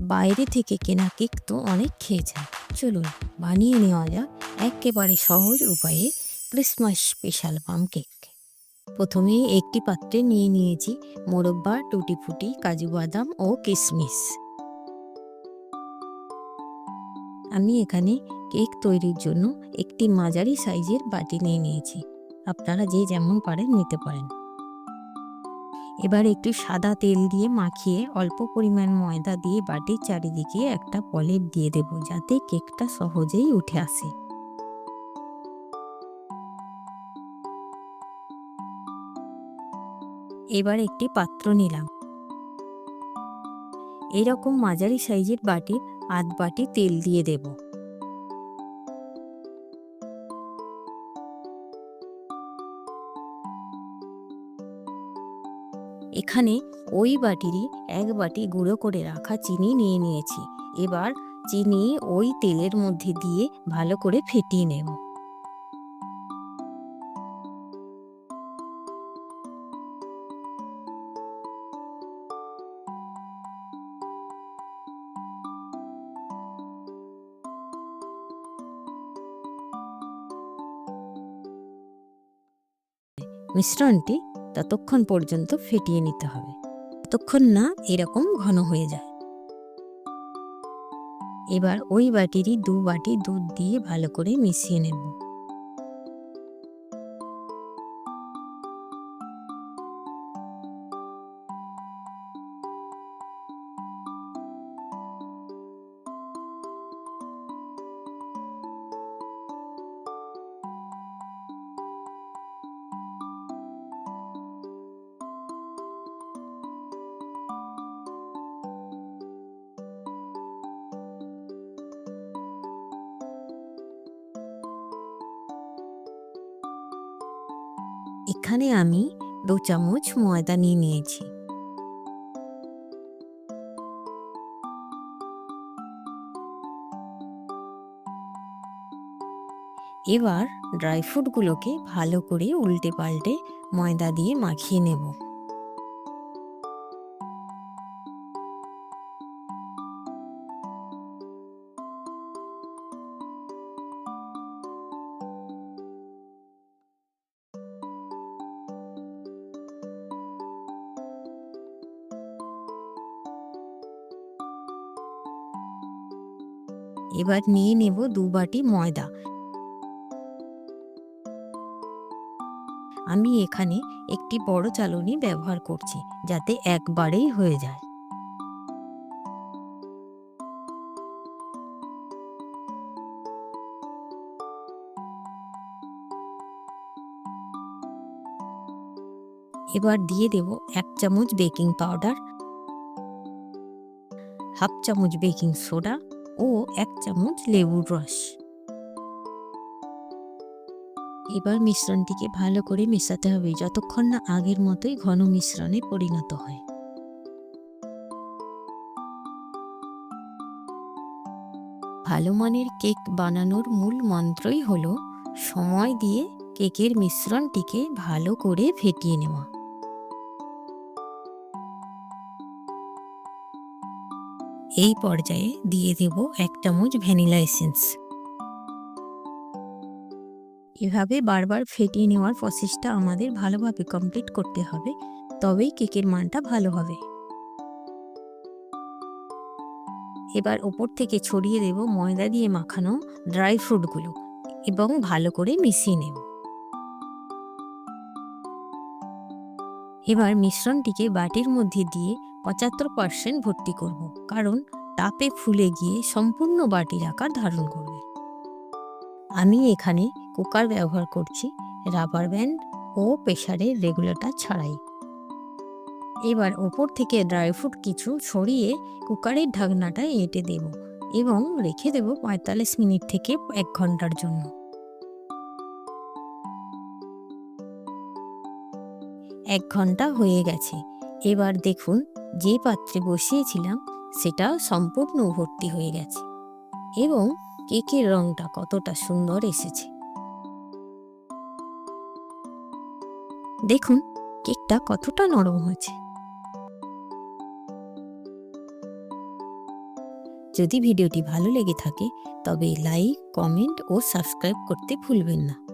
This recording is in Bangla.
বাইরে থেকে কেনা কেক তো অনেক খেয়েছেন চলুন, বানিয়ে নেওয়া যাক একেবারে সহজ উপায়ে ক্রিসমাস স্পেশাল পাম কেক। প্রথমে একটি পাত্রে নিয়ে নিয়েছি মোরব্বা টুটি ফুটি কাজু বাদাম ও কিশমিশ আমি এখানে কেক তৈরির জন্য একটি মাঝারি সাইজের বাটি নিয়ে নিয়েছি। আপনারা যে যেমন পারেন নিতে পারেন। এবার একটু সাদা তেল দিয়ে মাখিয়ে অল্প পরিমাণ ময়দা দিয়ে বাটির চারিদিকে একটা পলেপ দিয়ে দেব যাতে কেকটা সহজেই উঠে আসে। এবার একটি পাত্র নিলাম। এরকম মাঝারি সাইজের বাটির আধ বাটি তেল দিয়ে দেব। এখানে ওই বাটিরই এক বাটি গুঁড়ো করে রাখা চিনি নিয়ে নিয়েছি। এবার চিনি ওই তেলের মধ্যে দিয়ে ভালো করে ফেটিয়ে নেব। মিশ্রণটি ততক্ষণ পর্যন্ত ফেটিয়ে নিতে হবে। ততক্ষণ না এরকম ঘন হয়ে যায়। এবার ওই বাটিরই দু বাটি দুধ দিয়ে ভালো করে মিশিয়ে নেব। এখানে আমি দু চামচ ময়দা নিয়ে নিয়েছি। এবার ড্রাই ফ্রুটগুলোকে ভালো করে উল্টে পাল্টে ময়দা দিয়ে মাখিয়ে নেব। এবার নিয়ে নেব দু বাটি ময়দা। আমি এখানে একটি বড় চালনি ব্যবহার করছি, যাতে একবারেই হয়ে যায়। এবার দিয়ে দেব এক চামচ বেকিং পাউডার, হাফ চামচ বেকিং সোডা ও এক চামচ লেবুর রস। এবার মিশ্রণটিকে ভালো করে মেশাতে হবে, যতক্ষণ না আগের মতোই ঘন মিশ্রণে পরিণত হয়। ভালো মানের কেক বানানোর মূল মন্ত্রই হলো, সময় দিয়ে কেকের মিশ্রণটিকে ভালো করে ফেটিয়ে নেওয়া। এই পর্যায়ে দিয়ে দেব এক চামচ ভ্যানিলা এসেন্স। এভাবে বারবার ফেটিয়ে নেওয়ার প্রসেসটা আমাদের ভালোভাবে কমপ্লিট করতে হবে, তবেই কেকের মানটা ভালো হবে। এবার ওপর থেকে ছড়িয়ে দেব ময়দা দিয়ে মাখানো ড্রাই ফ্রুটগুলো এবং ভালো করে মিশিয়ে নেব। এবার মিশ্রণটিকে বাটির মধ্যে দিয়ে পঁচাত্তর পার্সেন্ট ভর্তি করব, কারণ তাপে ফুলে গিয়ে সম্পূর্ণ বাটির আকার ধারণ করবে। আমি এখানে কুকার ব্যবহার করছি, রাবার ব্যান্ড ও প্রেশারের রেগুলেটর ছাড়াই। এবার ওপর থেকে ড্রাই ফ্রুট কিছু ছড়িয়ে কুকারের ঢাকনাটা এঁটে দেব এবং রেখে দেব পঁয়তাল্লিশ মিনিট থেকে এক ঘণ্টার জন্য। এক ঘণ্টা হয়ে গেছে। এবার দেখুন যে পাত্রে বসিয়েছিলাম সেটা সম্পূর্ণ ভর্তি হয়ে গেছে এবং কেকের রংটা কতটা সুন্দর এসেছে। দেখুন, কেকটা কতটা নরম হয়েছে। যদি ভিডিওটি ভালো লেগে থাকে, তবে লাইক, কমেন্ট ও সাবস্ক্রাইব করতে ভুলবেন না।